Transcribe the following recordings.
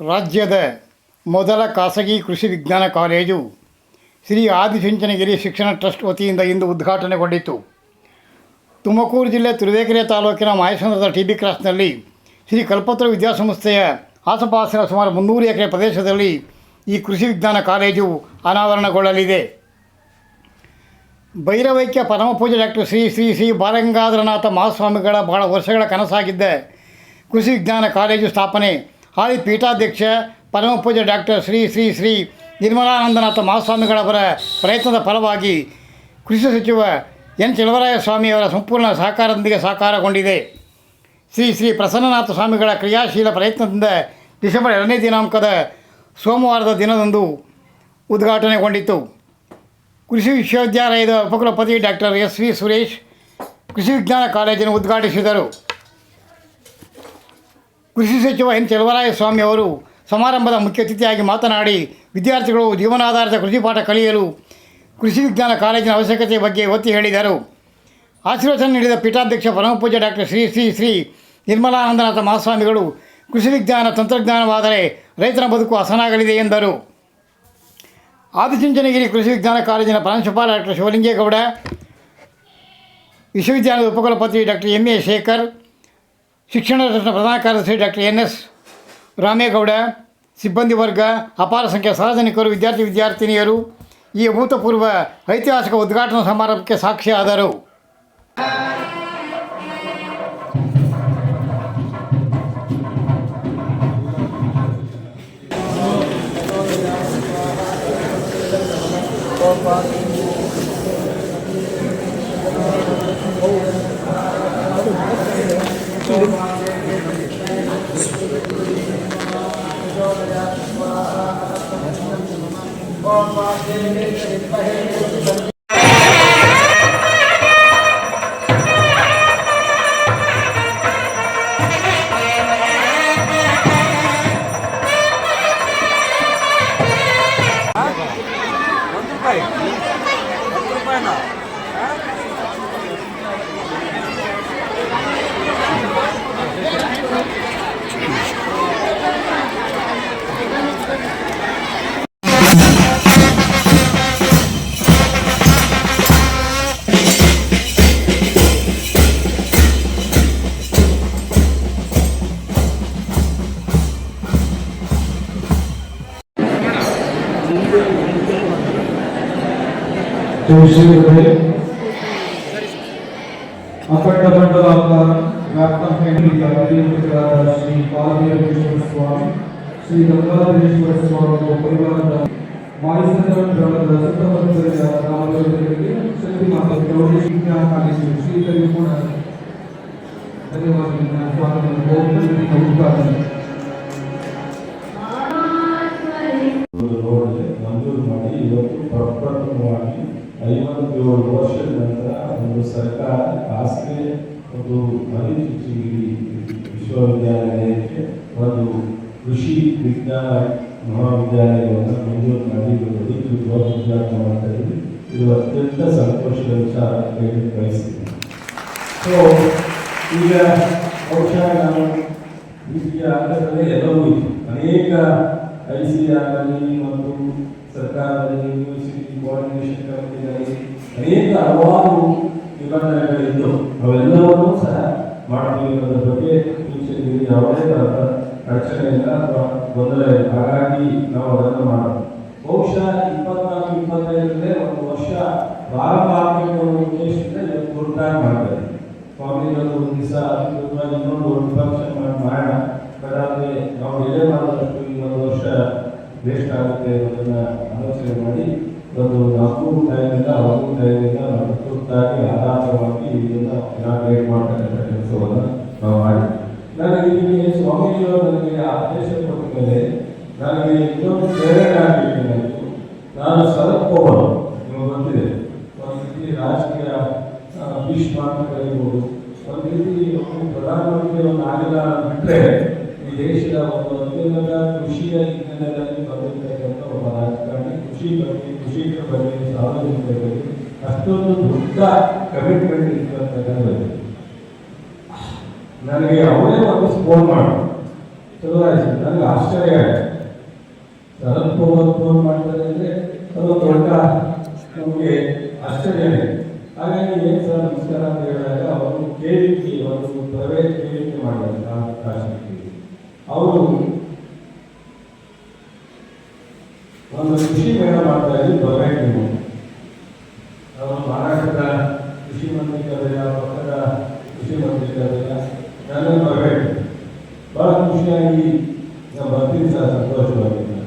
ರಾಜ್ಯದ ಮೊದಲ ಖಾಸಗಿ ಕೃಷಿ ವಿಜ್ಞಾನ ಕಾಲೇಜು ಶ್ರೀ ಆದಿಚುಂಚನಗಿರಿ ಶಿಕ್ಷಣ ಟ್ರಸ್ಟ್ ವತಿಯಿಂದ ಇಂದು ಉದ್ಘಾಟನೆಗೊಂಡಿತು. ತುಮಕೂರು ಜಿಲ್ಲೆ ತುರುವೇಕೆರೆ ತಾಲೂಕಿನ ಮಾಯಸಂದ್ರದ ಟಿ ಬಿ ಕ್ರಾಸ್ನಲ್ಲಿ ಶ್ರೀ ಕಲ್ಪತ್ರ ವಿದ್ಯಾಸಂಸ್ಥೆಯ ಆಸುಪಾಸಿನ ಸುಮಾರು ಮುನ್ನೂರು ಎಕರೆ ಪ್ರದೇಶದಲ್ಲಿ ಈ ಕೃಷಿ ವಿಜ್ಞಾನ ಕಾಲೇಜು ಅನಾವರಣಗೊಳ್ಳಲಿದೆ. ಭೈರವೈಕ್ಯ ಪರಮಪೂಜೆ ಡಾಕ್ಟರ್ ಶ್ರೀ ಶ್ರೀ ಶ್ರೀ ಬಾಲಗಂಗಾಧರನಾಥ ಮಹಾಸ್ವಾಮಿಗಳ ಬಹಳ ವರ್ಷಗಳ ಕನಸಾಗಿದ್ದ ಕೃಷಿ ವಿಜ್ಞಾನ ಕಾಲೇಜು ಸ್ಥಾಪನೆ ಹಾಲಿ ಪೀಠಾಧ್ಯಕ್ಷ ಪರಮಪೂಜೆ ಡಾಕ್ಟರ್ ಶ್ರೀ ಶ್ರೀ ಶ್ರೀ ನಿರ್ಮಲಾನಂದನಾಥ ಮಹಾಸ್ವಾಮಿಗಳವರ ಪ್ರಯತ್ನದ ಫಲವಾಗಿ ಕೃಷಿ ಸಚಿವ ಎನ್ ಚೆಲುವರಾಯ ಸ್ವಾಮಿಯವರ ಸಂಪೂರ್ಣ ಸಹಕಾರದೊಂದಿಗೆ ಸಾಕಾರಗೊಂಡಿದೆ. ಶ್ರೀ ಶ್ರೀ ಪ್ರಸನ್ನನಾಥ ಸ್ವಾಮಿಗಳ ಕ್ರಿಯಾಶೀಲ ಪ್ರಯತ್ನದಿಂದ ಡಿಸೆಂಬರ್ ಎರಡನೇ ದಿನಾಂಕದ ಸೋಮವಾರದ ದಿನದಂದು ಉದ್ಘಾಟನೆಗೊಂಡಿತು ಕೃಷಿ ವಿಶ್ವವಿದ್ಯಾಲಯದ ಉಪಕುಲಪತಿ ಡಾಕ್ಟರ್ ಎಸ್ ವಿ ಸುರೇಶ್ ಕೃಷಿ ವಿಜ್ಞಾನ ಕಾಲೇಜನ್ನು ಉದ್ಘಾಟಿಸಿದರು. ಕೃಷಿ ಸಚಿವ ಎನ್ ಚೆಲುವರಾಯ ಸ್ವಾಮಿ ಅವರು ಸಮಾರಂಭದ ಮುಖ್ಯ ಅತಿಥಿಯಾಗಿ ಮಾತನಾಡಿ, ವಿದ್ಯಾರ್ಥಿಗಳು ಜೀವನಾಧಾರಿತ ಕೃಷಿ ಪಾಠ ಕಲಿಯಲು ಕೃಷಿ ವಿಜ್ಞಾನ ಕಾಲೇಜಿನ ಅವಶ್ಯಕತೆ ಬಗ್ಗೆ ಒತ್ತಿ ಹೇಳಿದರು. ಆಶೀರ್ವಚನ ನೀಡಿದ ಪೀಠಾಧ್ಯಕ್ಷ ಪರಮಪೂಜ್ಯ ಡಾಕ್ಟರ್ ಶ್ರೀ ಶ್ರೀ ಶ್ರೀ ನಿರ್ಮಲಾನಂದನಾಥ ಮಹಾಸ್ವಾಮಿಗಳು, ಕೃಷಿ ವಿಜ್ಞಾನ ತಂತ್ರಜ್ಞಾನವಾದರೆ ರೈತನ ಬದುಕು ಹಸನಾಗಲಿದೆ ಎಂದರು. ಆದಿಚುಂಚನಗಿರಿ ಕೃಷಿ ವಿಜ್ಞಾನ ಕಾಲೇಜಿನ ಪ್ರಾಂಶುಪಾಲ ಡಾಕ್ಟರ್ ಶಿವಲಿಂಗೇಗೌಡ, ವಿಶ್ವವಿದ್ಯಾಲಯದ ಉಪಕುಲಪತಿ ಡಾಕ್ಟರ್ ಎಂ ಎ ಶೇಖರ್ ಶಿಕ್ಷಣ ರತ್ನ ಪ್ರಧಾನ ಕಾರ್ಯದರ್ಶಿ ಡಾಕ್ಟರ್ ಎನ್ ಎಸ್ ರಾಮೇಗೌಡ, ಸಿಬ್ಬಂದಿ ವರ್ಗ, ಅಪಾರ ಸಂಖ್ಯೆಯ ಸಾರ್ವಜನಿಕರು, ವಿದ್ಯಾರ್ಥಿ ವಿದ್ಯಾರ್ಥಿನಿಯರು ಈ ಅಭೂತಪೂರ್ವ ಐತಿಹಾಸಿಕ ಉದ್ಘಾಟನಾ ಸಮಾರಂಭಕ್ಕೆ ಸಾಕ್ಷಿಯಾದರು. ಒಂದು ರೂಪಾಯಿ ಒಂದು विषय अखंड अखंड आकार व्यापक श्री बालदेवेश्वर स्वामी श्री गंगाधरेश्वर स्वामी को परिवार बाईस शक्ति माता गौरी श्री धन्यवाद स्वामी ವಿಶ್ವವಿದ್ಯಾಲಯಕ್ಕೆ ಒಂದು ಕೃಷಿ ವಿಜ್ಞಾನ ಮಹಾವಿದ್ಯಾಲಯವನ್ನು ಮಂಜೂರು ಮಾಡಿ ಇದು ಉದ್ಘಾಟನೆ ಮಾಡ್ತಾ ಇದ್ದೀವಿ. ಇದು ಅತ್ಯಂತ ಸಂತೋಷದ ವಿಚಾರ ಹೇಳಿ ಸೊ ಈಗ ಬಹುಶಃ ನಾನು ಈ ಹಂತದಲ್ಲಿ ಎಲ್ಲವೂ ಇದೆ. ಅನೇಕ ಐ ಸಿ ಆಗಲಿ ಮತ್ತು ಸರ್ಕಾರದಲ್ಲಿ, ಯೂನಿವರ್ಸಿಟಿ ಕೋಆರ್ಡಿನೇಷನ್ ಕಮಿಟಿಗಳಲ್ಲಿ ಅನೇಕ ಹಲವಾರು ನಿಬಂಧನೆಗಳಿದ್ದು, ಅವೆಲ್ಲವನ್ನೂ ಸಹ ಮಾಡಬೇಕು ಅನ್ನೋದ್ರ ಬಗ್ಗೆ ಸೂಚನೆ ಯಾವುದೇ ತರಹದ ಅಡಚಣೆ ಇಲ್ಲ ಅಥವಾ ಗೊಂದಲ ಇಲ್ಲ. ಹಾಗಾಗಿ ನಾವು ಅದನ್ನು ಮಾಡೋದು. ಬಹುಶಃ ಇಪ್ಪತ್ನಾಲ್ಕು, ಇಪ್ಪತ್ತೈದರಲ್ಲೇ ಒಂದು ವರ್ಷ ಪ್ರಾರಂಭ ಆಗಬೇಕು ಅನ್ನೋ ಉದ್ದೇಶದಿಂದ ಇವತ್ತು ಗುರುತಾಗಿ ಸ್ವಾಮಿಗಳು ನನಗೆ ಆದೇಶ ಕೊಟ್ಟ ಮೇಲೆ ನನಗೆ ಇನ್ನೊಂದು ಪ್ರೇರಣೆ ನಾನು ಸರಪೋವನು ನಿಮಗೆ ಗೊತ್ತಿದೆ ಒಂದು ರೀತಿ ರಾಜಕೀಯ ಆ, ಭೀಷ್ಮ ಅಂತ ಕರೀಬಹುದು ಒಂದು ರೀತಿ ಪ್ರಧಾನಮಂತ್ರಿ ಒಂದು ಆಗಿಲ್ಲ ಬಿಟ್ಟರೆ ಈ ದೇಶದ ಒಂದು ಅತ್ಯುನ್ನತ ಕೃಷಿಯ ಹಿನ್ನೆಲೆಯಲ್ಲಿ ಬಂದಿರತಕ್ಕಂಥ ಒಬ್ಬ ರಾಜಕಾರಣಿ ಕೃಷಿ ಬಗ್ಗೆ ಕೃಷಿಕರ ಬಗ್ಗೆ ಸಾರ್ವಜನಿಕರ ಬಗ್ಗೆ ಅಷ್ಟೊಂದು ದೊಡ್ಡ ಕಮಿಟ್ಮೆಂಟ್ ಇರ್ತಕ್ಕಂಥದ್ದು. ನನಗೆ ಅವನೇ ಒಂದು ಫೋನ್ ಮಾಡಿ. ಚಲೋ ಆಯ್ತು ನನಗೆ ಆಶ್ಚರ್ಯ ಆಯ್ತು. ಸ್ವಲ್ಪ ಹೊತ್ತು ಫೋನ್ ಮಾಡ್ತಾರೆ ಅಂದರೆ ಅದು ದೊಡ್ಡ ನಮಗೆ ಆಶ್ಚರ್ಯ ಇದೆ ಹಾಗಾಗಿ ಏನು ಸರ್ ನಮಸ್ಕಾರ ಅಂತ ಹೇಳಿದಾಗ ಅವರು ಕೇಳಿಕೆ ಒಂದು ಪ್ರೈವೇಟ್ ಕೇಳಿಕೆ ಮಾಡಿದ್ದಾರೆ ಅವರು ಒಂದು ಕೃಷಿ ಮೇಳ ಮಾಡ್ತಾ ಇದ್ವಿ ಪ್ರೈವೇಟ್ ನೀವು ಅವರು ಮಹಾರಾಷ್ಟ್ರದ ಕೃಷಿ ಮಂತ್ರಿಗಳಲ್ಲ ಪಕ್ಕದ ಕೃಷಿ ಮಂತ್ರಿಗಳಲ್ಲ ನಾನು ಪ್ರೈವೇಟ್ ಭಾಳ ಖುಷಿಯಾಗಿ ನಾನು ಸಂತೋಷವಾಗಿದ್ದಾರೆ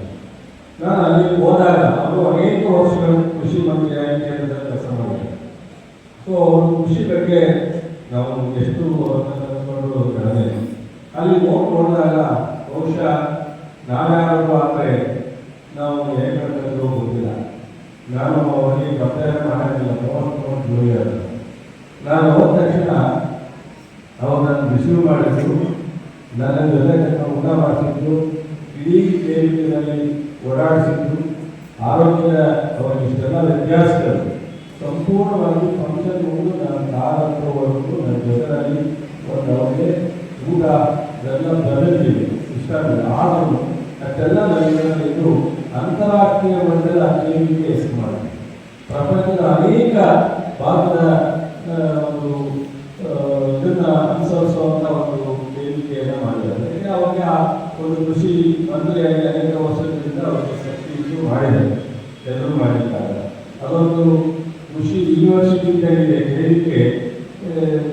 ನಾನು ಅಲ್ಲಿ ಹೋದಾಗ ಅವರು ಅನೇಕ ವರ್ಷಗಳು ಕೃಷಿ ಮಂತ್ರಿಯಾಗಿ ಕೇಂದ್ರದಲ್ಲಿ ಕೆಲಸ ಮಾಡಿದ್ದಾರೆ ಸೊ ಅವರು ಕೃಷಿ ಬಗ್ಗೆ ನಾವು ಎಷ್ಟು ಕಲ್ತ್ಕೊಂಡು ಕಡಿಮೆ ಅಲ್ಲಿ ಹೋಗಿ ನೋಡಿದಾಗ ಬಹುಶಃ ನಾವ್ಯಾರು ಆದರೆ ನಾವು ಹೇಗೆ ಕಲ್ತಿದ್ರು ಗೊತ್ತಿಲ್ಲ ನಾನು ಅವರಿಗೆ ಒತ್ತಾಯ ಮಾಡೋದಿಲ್ಲ ಜೂನಿಯರ್ ನಾನು ಹೋದ ತಕ್ಷಣ ಅವ್ರು ನನ್ನ ಬಿಸಿಲು ಮಾಡಿದ್ರು. ನನ್ನ ಜೊತೆ ಊಟ ಮಾಡಿಸಿದ್ರು ಇಡೀ ಕೇಂದ್ರದಲ್ಲಿ ಓಡಾಡಿಸಿದ್ರು ಆರೋಗ್ಯ ಅವರಿಗೆ ಇಷ್ಟೆಲ್ಲ ವ್ಯತ್ಯಾಸಗಳು. ಸಂಪೂರ್ಣವಾಗಿ ಫಂಕ್ಷನ್ ಒಂದು ನನ್ನ ಕಾಲಂತವರೆಗೂ ನನ್ನ ಜೊತೆಯಲ್ಲಿ ಒಂದು ಅವರಿಗೆ ಊಟ ಇದೆಲ್ಲ ಬೆಳೆದಿದೆ ಇಷ್ಟ ಆದರೂ ಅಷ್ಟೆಲ್ಲ ನನಗಿದ್ದು ಅಂತಾರಾಷ್ಟ್ರೀಯ ಮಟ್ಟದ ಕೇಳಿಕೆ ಹೆಸರು ಮಾಡಿ ಪ್ರಪಂಚದ ಅನೇಕ ಭಾಗದ ಆ, ಒಂದು ಇದನ್ನು ಅನುಸರಿಸುವಂಥ ಒಂದು ವೇದಿಕೆಯನ್ನು ಮಾಡಿದ್ದಾರೆ. ಅವರಿಗೆ ಅವಾಗ ಒಂದು ಕೃಷಿ ಮಂತ್ರಿಯಾಗಿ ಅನೇಕ ವರ್ಷಗಳಿಂದ ಅವರು ಮಾಡಿದ್ದಾರೆ. ಎಲ್ಲರೂ ಮಾಡಿದ್ದಾರೆ. ಅದೊಂದು ಕೃಷಿ ಯೂನಿವರ್ಸಿಟಿ ಇದೆ ಹೇಳಿಕೆ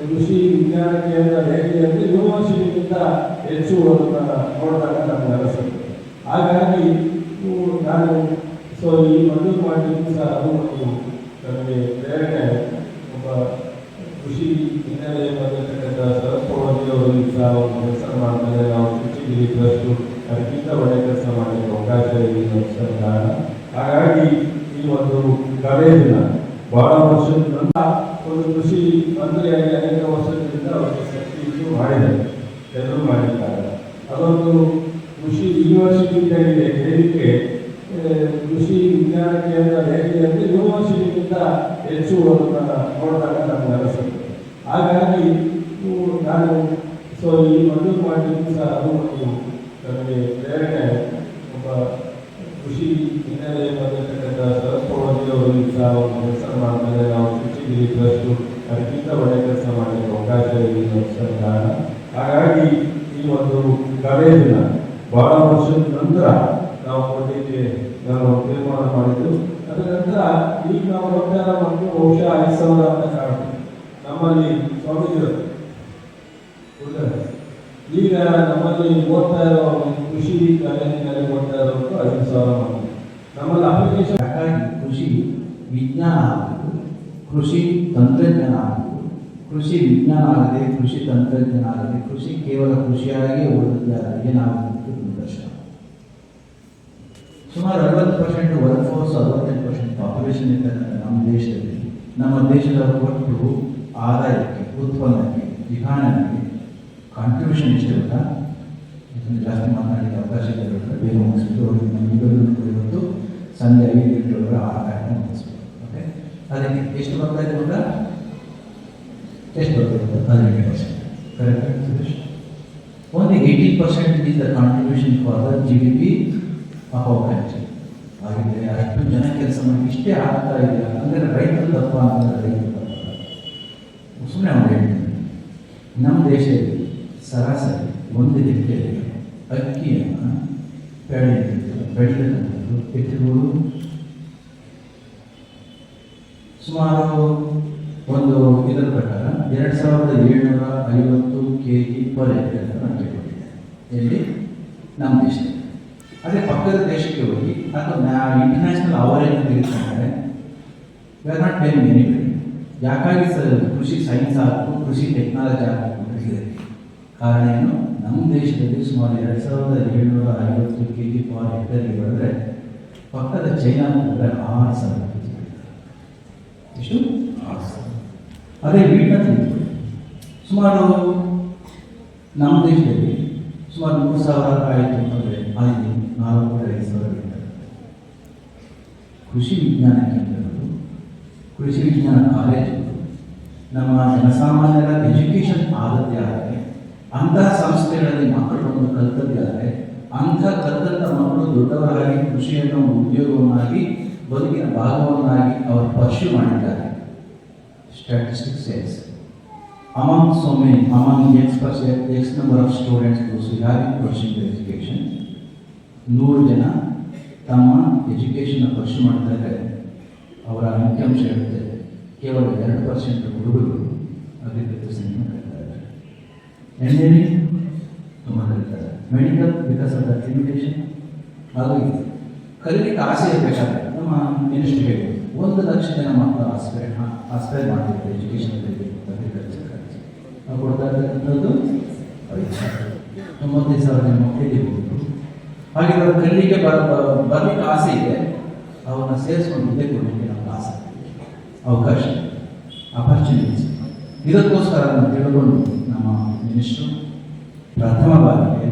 ಕೃಷಿ ವಿಜ್ಞಾನ ಕೇಂದ್ರ ಹೇಗಿದೆ ಅಂದರೆ ಯೂನಿವರ್ಸಿಟಿಗಿಂತ ಹೆಚ್ಚು ನೋಡಿದಾಗ ನಮ್ಗೆ ಅನಿಸುತ್ತೆ. ಹಾಗಾಗಿ ನಾನು ಸೊ ಈ ಮದ್ದು ಮಾಡಿದ್ದು ಸಹ ಅದು ಒಂದು ನನಗೆ ಪ್ರೇರಣೆ, ಒಬ್ಬ ಕೃಷಿ ಕಾರಣ ಹಾಗಾಗಿ ಈ ಒಂದು ಕಾಲೇಜಿನ ಬಹಳ ವರ್ಷದಿಂದ ಒಂದು ಕೃಷಿ ಮಂತ್ರಿಯಾಗಿ ಅನೇಕ ವರ್ಷಗಳಿಂದ ಅವರಿಗೆ ಶಕ್ತಿಯನ್ನು ಮಾಡಿದ್ದಾರೆ ಎಲ್ಲರೂ ಮಾಡಿದ್ದಾರೆ. ಅದೊಂದು ಕೃಷಿ ಯೂನಿವರ್ಸಿಟಿ ಇದೆ ವೇದಿಕೆ ಆ, ಕೃಷಿ ವಿಜ್ಞಾನ ಕೇಂದ್ರ ಹೇಗೆ ಅಂದರೆ ಯೂನಿವರ್ಸಿಟಿಗಿಂತ ಹೆಚ್ಚು ಅದನ್ನ ನೋಡಿದಾಗ ನಮ್ಗೆ ಅನಿಸುತ್ತೆ. ಹಾಗಾಗಿ ನಾನು ಸೊ ಈ ಒಂದು ಮಾಡಲಿಕ್ಕೆ ಸಹ ಅದು ನನಗೆ ಪ್ರೇರಣೆ ಒಬ್ಬ ಕೃಷಿ ಹಿನ್ನೆಲೆ ಬಂದಿರತಕ್ಕಂಥ ಒಂದು ಕೆಲಸ ಮಾಡ್ತಾರೆ ನಾವು ಕೃಷಿಗಿರಿ ಟ್ರಸ್ಟು ಅದಕ್ಕಿಂತ ಒಳ್ಳೆ ಕೆಲಸ ಮಾಡಲಿಕ್ಕೆ ಅವಕಾಶ ಅನ್ನೋ ಕಾರಣ ಹಾಗಾಗಿ ಈ ಒಂದು ಕಾಲೇಜಿನ ಬಹಳ ವರ್ಷದ ನಂತರ ನಾವು ಕೊಡಲಿಕ್ಕೆ ನಾವು ತೀರ್ಮಾನ ಮಾಡಿದ್ದು. ಅದರ ನಂತರ ಈಗ ನಾವು ನೋಡ್ತಾ ಮತ್ತು ಬಹುಶಃ ಐದು ಸಾವಿರ ಅಂತ ಕಾಣುತ್ತೆ. ನಮ್ಮಲ್ಲಿ ಗೊತ್ತಾ? ಈಗ ನಮ್ಮಲ್ಲಿ ಓದ್ತಾ ಇರೋ ಕೃಷಿ ಕಾಲೇಜಿನಲ್ಲಿ ಓದ್ತಾ ಇರೋದು ಐದು ಸಾವಿರ ನಮ್ಮಲ್ಲಿ ಅಪ್ಲಿಕೇಶನ್ ಕೃಷಿ ವಿಜ್ಞಾನ ಆಗಬೇಕು ಕೃಷಿ ತಂತ್ರಜ್ಞಾನ ಆಗಬೇಕು ಕೃಷಿ ವಿಜ್ಞಾನ ಆಗದೆ ಕೃಷಿ ತಂತ್ರಜ್ಞಾನ ಆಗದೆ ಕೃಷಿ ಕೇವಲ ಕೃಷಿಯಾಗಿ ಉಳಿದಿದ್ದಾರೆ ನಾವು ಸುಮಾರು ಅರವತ್ತು ಪರ್ಸೆಂಟ್ ವರ್ಕ್ ಫೋರ್ಸ್ ಅರವತ್ತೆಂಟು ಪರ್ಸೆಂಟ್ ಪಾಪ್ಯುಲೇಷನ್ ಇರ್ತಕ್ಕಂಥ ನಮ್ಮ ದೇಶದಲ್ಲಿ, ನಮ್ಮ ದೇಶದ ಒಟ್ಟು ಆದಾಯಕ್ಕೆ, ಉತ್ಪನ್ನಕ್ಕೆ, ವಿಧಾನಕ್ಕೆ ಕಾಂಟ್ರಿಬ್ಯೂಷನ್ ಇದನ್ನು ಜಾಸ್ತಿ ಮಾತನಾಡಲಿಕ್ಕೆ ಅವಕಾಶ ಇದೆ ಬೇಗ ಇವತ್ತು ಸಂಜೆ ಐದು ಅದಕ್ಕೆ ಎಷ್ಟು ಬರ್ತಾ ಇದೆ ಗೊತ್ತಾ ಎಷ್ಟು ಬರ್ತಾ ಇದೆ ಹದಿನೆಂಟು percent correct Suresh only eighteen percent is the contribution for the G D P of our country ಹಾಗಿದ್ರೆ ಅಷ್ಟು ಜನ ಕೆಲಸ ಮಾಡಿ ಇಷ್ಟೇ ಆಗ್ತಾ ಇದೆ ಅಂದರೆ ರೈತರು ತಪ್ಪ ಅಂದರೆ ರೈತರು ತಪ್ಪ ಸುಮ್ಮನೆ ಅವ್ರು ಹೇಳ್ತೀನಿ ನಮ್ಮ ದೇಶದಲ್ಲಿ ಸರಾಸರಿ ಒಂದು ಹೆಕ್ಟೇರಿಗೆ ಅಕ್ಕಿಯನ್ನು ಬೆಳೆಯುತ್ತಿದ್ದು ಬೆಳೆಯತಕ್ಕಂಥದ್ದು ಎತ್ತುಗಳು ಸುಮಾರು ಒಂದು ಇದರ ಪ್ರಕಾರ ಎರಡು ಸಾವಿರದ ಏಳ್ನೂರ ಐವತ್ತು ಕೆ ಜಿ ಪರ್ ಎಕರೆ ನಮಗೆ ಕೊಟ್ಟಿದೆ ಎಲ್ಲಿ? ನಮ್ಮ ದೇಶ ಅದೇ ಪಕ್ಕದ ದೇಶಕ್ಕೆ ಹೋಗಿ ಅಥವಾ ಇಂಟರ್ನ್ಯಾಷನಲ್ ಅವರೇಜ್ ತೆಗೆದುಕೊಂಡರೆ we are not time many ಯಾಕಾಗಿ ಸರ್ ಕೃಷಿ ಸೈನ್ಸ್ ಆಗಬೇಕು, ಕೃಷಿ ಟೆಕ್ನಾಲಜಿ ಆಗಬೇಕು ಕಾರಣ ಏನು? ನಮ್ಮ ದೇಶದಲ್ಲಿ ಸುಮಾರು ಎರಡು ಸಾವಿರದ ಏಳ್ನೂರ ಐವತ್ತು ಕೆ ಜಿ ಪರ್ ಎಕರೆಗೆ ಬಂದರೆ ಪಕ್ಕದ ಚೈನಾ ಹೋದರೆ ಆರು ಸಾವಿರ. ಎಷ್ಟು ಅದೇ ವೀಟ್ನ ಸುಮಾರು ನಮ್ಮ ದೇಶದಲ್ಲಿ ಸುಮಾರು ಮೂರು ಸಾವಿರ ಆಯಿತು ಅಂದರೆ ಅಲ್ಲಿ ನಾಲ್ಕು ಐದು ಸಾವಿರ ಕೃಷಿ ವಿಜ್ಞಾನ ಕೇಂದ್ರಗಳು, ಕೃಷಿ ವಿಜ್ಞಾನ ಕಾಲೇಜುಗಳು, ನಮ್ಮ ಜನಸಾಮಾನ್ಯರ ಎಜುಕೇಷನ್ ಆದ್ಯತೆ ಆದರೆ, ಅಂತಹ ಸಂಸ್ಥೆಗಳಲ್ಲಿ ಮಕ್ಕಳು ಒಂದು ಕಲ್ತದ್ದಾದರೆ ಅಂಥ ಕಲ್ತಂಥ ಮಕ್ಕಳು ದೊಡ್ಡವರಾಗಿ ಕೃಷಿಯನ್ನು ಉದ್ಯೋಗವನ್ನಾಗಿ ಬದುಕಿನ ಭಾಗವನ್ನಾಗಿ ಅವರು ಪರ್ಶ್ಯೂ ಮಾಡಿದ್ದಾರೆ. Statistics sales among so many, among X percent, X number of students those who have education, ನೂರು ಜನ ತಮ್ಮ ಎಜುಕೇಷನ್ ಪರ್ಸ್ಯೂ ಮಾಡ್ತಾರೆ ಅವರ ಅಂಕಿಅಂಶ ಇರುತ್ತೆ. ಕೇವಲ ಎರಡು ಪರ್ಸೆಂಟ್ ಹುಡುಗರು ಅಗ್ರಿಕಲ್ಚರ್ ಸೈನ್ಸ್ ಕಲಿತಾರೆ ಎಂಜಿನಿಯರಿಂಗ್ ತುಂಬ ಕಲಿತಾರೆ. ಮೆಡಿಕಲ್ ಬಿಕಾಸ್ ಆಫ್ ಲಿಮಿಟೇಷನ್ ಅದು ಇದೆ. ಆಸೆ ಇರಬೇಕಾದ್ರೆ ನಮ್ಮ ಮಿನಿಸ್ಟರ್ ಹೇಳಿ ಒಂದು ಲಕ್ಷ ಜನ ಮಕ್ಕಳು ಆಸ್ಪೈರ್ ಆಸ್ಪೈರ್ ಮಾಡ್ತಿರ್ತಾರೆ ಎಜುಕೇಷನ್ ಅಗ್ರಿಕಲ್ಚರ್ ನಾವು ಕೊಡ್ತಾ ಇರ್ತಕ್ಕಂಥದ್ದು ತೊಂಬತ್ತೈದು ಸಾವಿರ ಜನ ಮಕ್ಕಳಿಗೆ ಹಾಗೆ ಅವರ ಕಲ್ಲಿಗೆ ಬರ, ಬರಲಿಕ್ಕೆ ಆಸೆ ಇದೆ ಅವನ್ನ ಸೇರಿಸ್ಕೊಂಡು ಮುಂದೆ ಕೊಡಲಿಕ್ಕೆ ನಮ್ಗೆ ಆಸೆ ಅವಕಾಶ ಅಪರ್ಚುನಿಟೀಸ್ ಇದಕ್ಕೋಸ್ಕರ ನಾವು ತಿಳ್ಕೊಂಡು ನಮ್ಮ ಮಿನಿಸ್ಟ್ರು ಪ್ರಥಮ ಬಾರಿಗೆ